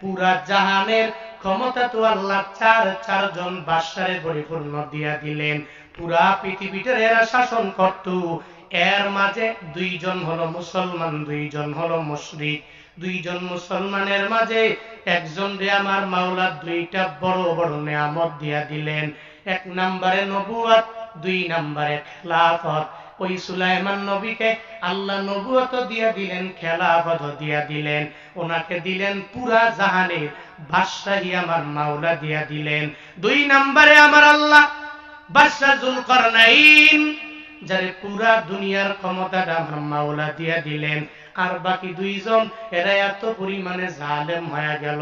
পুরা জাহানের ক্ষমতা তো আল্লাহ চার চারজন বাদশারে পরিপূর্ণ দিয়া দিলেন। পুরা পৃথিবীটার এরা শাসন করত। এর মাঝে দুইজন হলো মুসলমান, দুইজন হলো মুশরিক। দুইজন মুসলমানের মাঝে একজন রে আমার মাওলা, দুইটা বড় বড় নেয়ামত দিয়া দিলেন। এক নম্বরে নবুয়াত দুই নম্বরে খেলাফত। ওই সুলাইমান নবীকে আল্লাহ নবুয়ত দিয়া দিলেন, খেলাফত দিয়া দিলেন, ওনাকে দিলেন পুরা জাহানের বাদশাহী আমার মাওলা দিয়া দিলেন। দুই নম্বরে আমার আল্লাহ, বাদশাহ জুলকরনাইন, যারে পুরা দুনিয়ার ক্ষমতাটা আমার মাওলা দিয়া দিলেন। আর বাকি দুইজন, এরা এত পরিমাণে জালেম হয়ে গেল।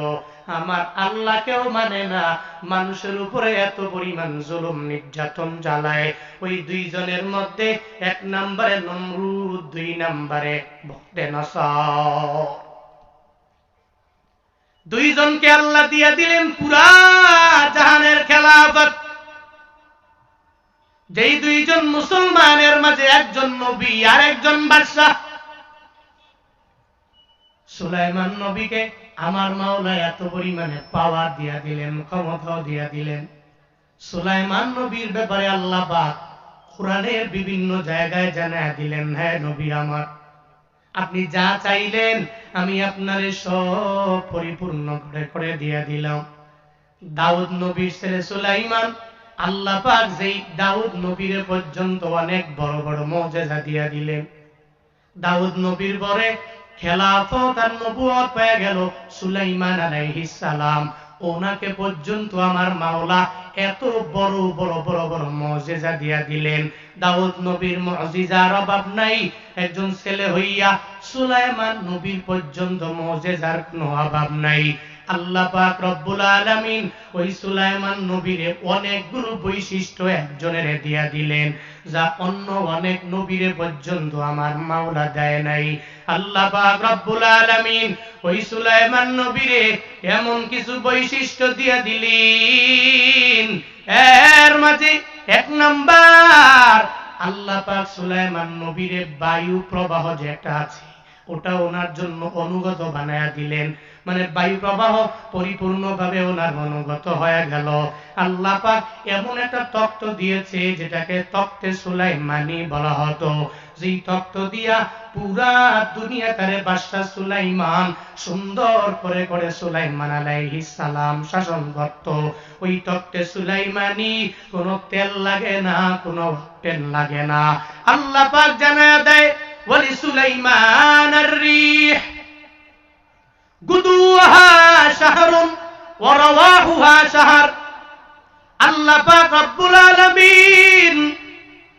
আমার আল্লাহকেও মানে না। মানুষের উপরে এত পরিমাণ জুলুম, নির্যাতন জ্বালায়। ওই দুইজনের মধ্যে এক নম্বরে নমরুদ, দুই নম্বরে ভক্তে নসর। দুইজনকে আল্লাহ দিয়া দিলেন পুরা জাহানের খেলাফত। যেই দুইজন মুসলমানের মাঝে একজন নবী আর একজন বাদশাহ সুলাইমান নবীকে আমার মাওলা এত পরিমাণে পাওয়ার দিয়া দিলেন, ক্ষমতাও দিয়া দিলেন। সুলাইমান নবীর ব্যাপারে আল্লাহ পাক কোরআনের বিভিন্ন জায়গায় জানায় দিলেন হ্যাঁ নবী আমার, আপনি যা চাইলেন আমি আপনার সব পরিপূর্ণ করে করে দিয়া দিলাম। দাউদ নবীর ছেলে সুলাইমান আল্লাহ পাক যেই দাউদ নবীর পর্যন্ত অনেক বড় বড় মজেজা দিয়া দিলেন। দাউদ নবীর পরে একজন ছেলে হইয়া সুলাইমান নবীর পর্যন্ত মজেজার কোনো অভাব নাই। আল্লাহ পাক রব্বুল আলামিন ওই সুলাইমান নবীরে অনেকগুলো বৈশিষ্ট্য একজনের দিয়া দিলেন, যা অন্য অনেক নবীরে পর্যন্ত আমার মাওলা দেয় নাই। আল্লাহ পাক রব্বুল আলামিন ওই সুলাইমান নবীরে এমন কিছু বৈশিষ্ট্য দিয়া দিলেন। এর মাঝে এক নাম্বার, আল্লাহ পাক সুলাইমান নবীরে বায়ু প্রবাহ যে একটা আছে ওটা ওনার জন্য অনুগত বানায়া দিলেন। মানে বায়ু প্রবাহ পরিপূর্ণভাবে ওনার অনুগত হয়ে গেল। আল্লাহ পাক এমন একটা তক্ত দিয়েছে, যেটাকে তক্তে সুলাইমানি বলা হতো। যেই তক্ত দিয়া পুরা দুনিয়া তারে বাদশাহ সুলাইমান সুন্দর করে করে সুলাইমান আলাইহিস সালাম শাসন করত। ওই তক্তে সুলাইমানি কোনো তেল লাগে না, কোনো তেল লাগে না। আল্লাহ পাক জানায় দেয়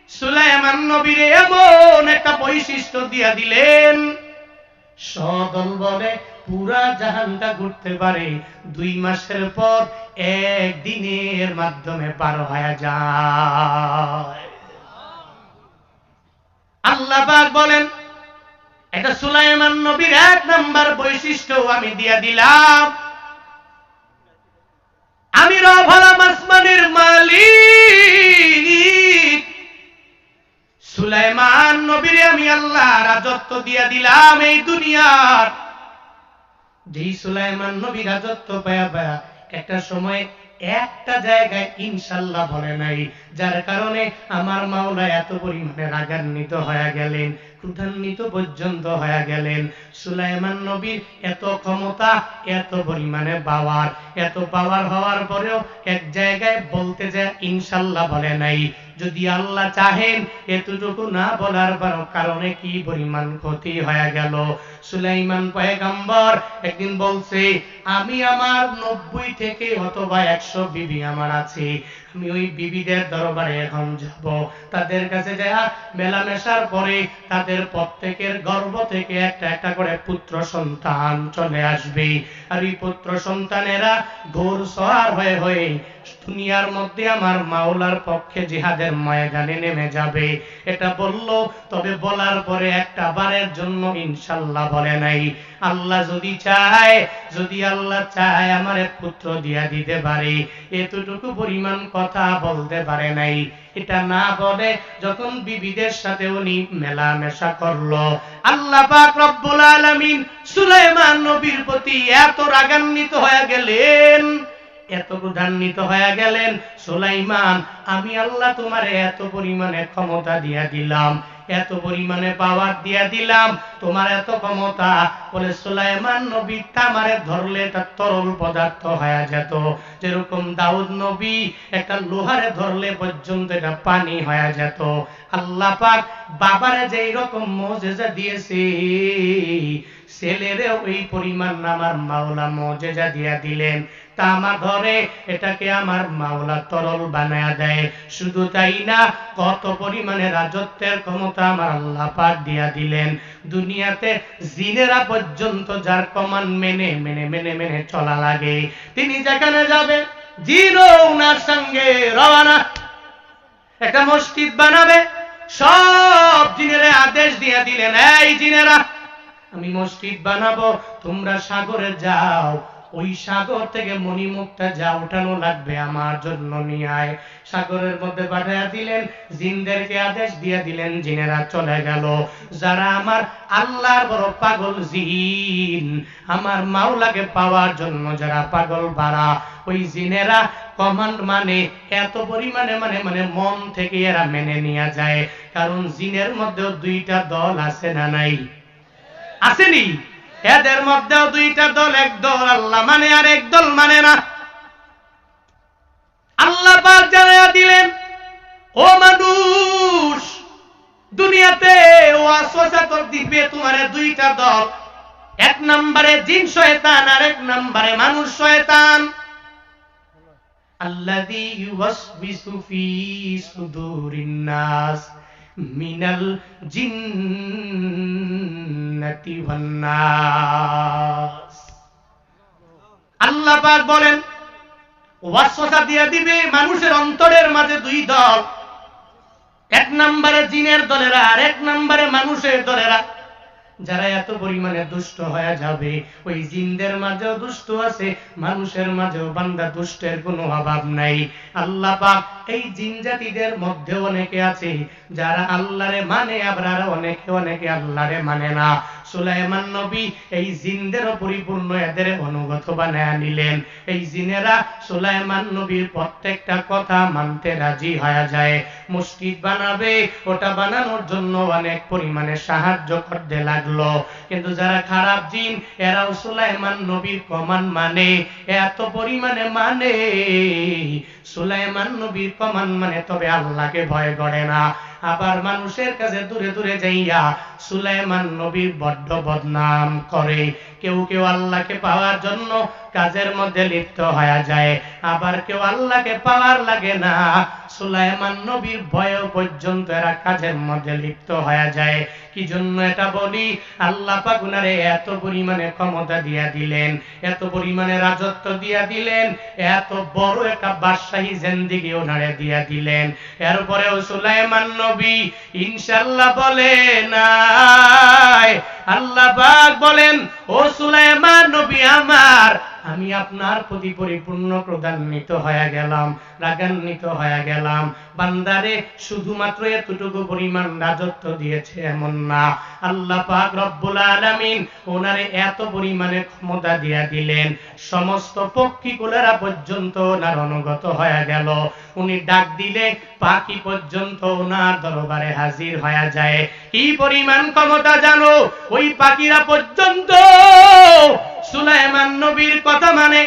সুলাইমান নবীর এমন একটা বৈশিষ্ট্য দিয়া দিলেন। সদল বলে পুরা জাহানটা ঘুরতে পারে। দুই মাসের পর এক দিনের মাধ্যমে পার হয়ে যায়। আল্লাহ বলেন, এটা সুলাইমান নবীর এক নাম্বার বৈশিষ্ট্য আমি দিয়া দিলাম। আমি রভালাম আসমানের মালিক। সুলাইমান নবীরে আমি আল্লাহ রাজত্ব দিয়া দিলাম এই দুনিয়ার। যেই সুলাইমান নবী রাজত্ব পায়া পায়া একটা সময় একটা জায়গায় ইনশাল্লাহ বলে নাই। যার কারণে আমার মাওলা এত পরিমাণে রাগান্বিত হয়ে গেলেন, ক্রুধান্বিত পর্যন্ত হয়ে গেলেন। সুলাইমান নবীর এত ক্ষমতা, এত পরিমাণে পাওয়ার, এত পাওয়ার হওয়ার পরেও এক জায়গায় বলতে যায়, ইনশাল্লাহ বলে নাই। যদি আল্লাহ চাহেন, এতটুকু না বলার কারণে কি পরিমাণ ক্ষতি হয়ে গেল? সুলাইমান পয়গাম্বর একদিন বলছে, আমি আমার নব্বই থেকে অথবা একশো বিবি আমার আছে। আমি ওই বিবিদের দরবারে এখন যাব। তাদের কাছে যা মেলামেশার পরে তাদের প্রত্যেকের গর্ভ থেকে একটা একটা করে পুত্র সন্তান চলে আসবে। আর এই পুত্র সন্তানেরা ঘোর সহার হয়ে হয়ে দুনিয়ার মধ্যে আমার মাওলার পক্ষে জিহাদের ময়দানে নেমে যাবে। এটা বলল, তবে বলার পরে একটা বারের জন্য ইনশাল্লাহ বলে নাই। আল্লাহ যদি চায়, যদি আল্লাহ চায়, আমার পুত্র দিয়া দিতে পারে। এতটুকু পরিমাণ কথা বলতে পারে নাই। এটা না বলে যখন বিবিদের সাথে উনি মেলামেশা করল, আল্লাহ পাক রব্বুল আলামিন সুলাইমান নবীর প্রতি এত রাগান্বিত হয়ে গেলেন, এত ক্রোধান্বিত হয়ে গেলেন, সুলাইমান, আমি আল্লাহ তোমারে এত পরিমাণে ক্ষমতা দিয়া দিলাম। এত পরিমাণে পাওয়ার দিয়া দিলাম। তোমার এত ক্ষমতা। বলে সুলাইমান নবী তামারে ধরলে তার তরল পদার্থ হয়ে যেত। যেরকম দাউদ নবী একটা লোহারে ধরলে পর্যন্ত এটা পানি হয়ে যেত। আল্লাহ পাক বাবারে যেই রকম মজেজা দিয়েছে ছেলেরে ওই পরিমাণ আমার মাওলা মজেজা দিয়া দিলেন। তা আমার ঘরে এটাকে আমার মাওলা তরল বানায়া দেয়। শুধু তাই না, কত পরিমাণে রাজত্বের ক্ষমতা আমার আল্লাহ পাক দিয়া দিলেন। দুনিয়াতে জিনেরা পর্যন্ত যার কমান মেনে মেনে মেনে মেনে চলা লাগে। তিনি যেখানে যাবে, জিনও উনার সঙ্গে রওনা। একটা মসজিদ বানাবে, সব জিনেরা আদেশ দিয়ে দিলেন, এই জিনেরা আমি মসজিদ বানাবো, তোমরা সাগরে যাও। ওই সাগর থেকে মণিমুক্তা যা উঠানো লাগবে আমার জন্য নিয়ে সাগরের মধ্যে পাঠিয়ে দিলেন, জিনদেরকে আদেশ দিয়ে দিলেন, জিনেরা চলে গেল। যারা আমার আল্লাহর বড় পাগল জিন, আমার মাওলাকে পাওয়ার জন্য যারা পাগল বাড়া ওই জিনেরা কমান্ড মানে এত পরিমাণে মানে মানে মন থেকে এরা মেনে নিয়ে যায়। কারণ জিনের মধ্যেও দুইটা দল আছে না নাই? আসেনি? এদের মধ্যে দুইটা দল, এক দল আল্লাহ মানে আর এক দল মানে না। আল্লাহ পাক জানাইয়া দিলেন, ও মানুষ, দুনিয়াতে ওয়াসওয়াসা কর দিবে তোমার দুইটা দল। এক নম্বরে জিন শয়তান, আর এক নম্বরে মানুষ শয়তান। আল্লাযী ইউওয়াসবিসু ফি সুদুরিন নাস মিনাল আল্লাহ বলেন, ওয়াসওয়াসা দিয়ে দিবে মানুষের অন্তরের মাঝে দুই দল। এক নম্বরে জিনের দলেরা আর এক নম্বরে মানুষের দলেরা। যারা এত পরিমাণে দুষ্ট হয়ে যাবে, ওই জিনদের মাঝেও দুষ্ট আছে, মানুষের মাঝেও বান্দা দুষ্টের কোনো অভাব নাই। আল্লাহ পাক এই জিন জাতিদের মধ্যে অনেকে আছে যারা আল্লাহরে মানে আবার অনেকে অনেকে আল্লাহরে মানে না। সুলাইমান নবী এই জিনদেরও পরিপূর্ণ এদের অনুগত বানায় নিলেন। এই জিনেরা সুলাইমান নবীর প্রত্যেকটা কথা মানতে রাজি হয়ে যায়। মসজিদ বানাবে, ওটা বানানোর জন্য অনেক পরিমাণে সাহায্য করতে লাগল। কিন্তু যারা খারাপ জিন, এরাও সুলাইমান নবীর কমান মানে এত পরিমাণে মানে। সুলাইমান নবীর কমান মানে তবে আল্লাহকে ভয় করে না। আবার মানুষের কাছে দূরে দূরে যাইয়া সুলাইমান নবীর বড্ড বদনাম করে। কেউ কেউ আল্লাহকে পাওয়ার জন্য কাজের মধ্যে লিপ্ত হয়ে যায়, আবার কেউ আল্লাহকে পাওয়ার লাগে না। সুলাইমান নবীর ভয় পর্যন্ত এরা কাজের মধ্যে লিপ্ত হয়ে যায়। কি জন্য এটা বলি? আল্লাহ পাক উনারে এত পরিমাণে ক্ষমতা দিয়া দিলেন, এত পরিমাণে রাজত্ব দিয়া দিলেন, এত বড় একটা বাদশাহী জেন্দিগি ওনারে দিয়া দিলেন। এরপরেও সুলাইমান নবী ইনশাল্লাহ বলে নাই। আল্লাহ বলেন ও সুলাইমান নবী আমার আমি আপনার প্রতি পরিপূর্ণ ক্রোধান্বিত হয়ে গেলাম, রাগান্বিত হয়ে গেলাম। বান্দারে, শুধুমাত্র এতটুকু পরিমাণ রাজত্ব দিয়েছে এমন না। আল্লাহ পাক রব্বুল আলামিন ওনারে এত পরিমাণে ক্ষমতা দিয়া দিলেন। সমস্ত পক্ষীকুলেরা পর্যন্ত ওনার অনুগত হয়ে গেল। উনি ডাক দিলে পাখি পর্যন্ত ওনার দরবারে হাজির হয়ে যায়। কি পরিমাণ ক্ষমতা জানো? ওই পাখিরা পর্যন্ত সুলাইমান নবীর কথা মানে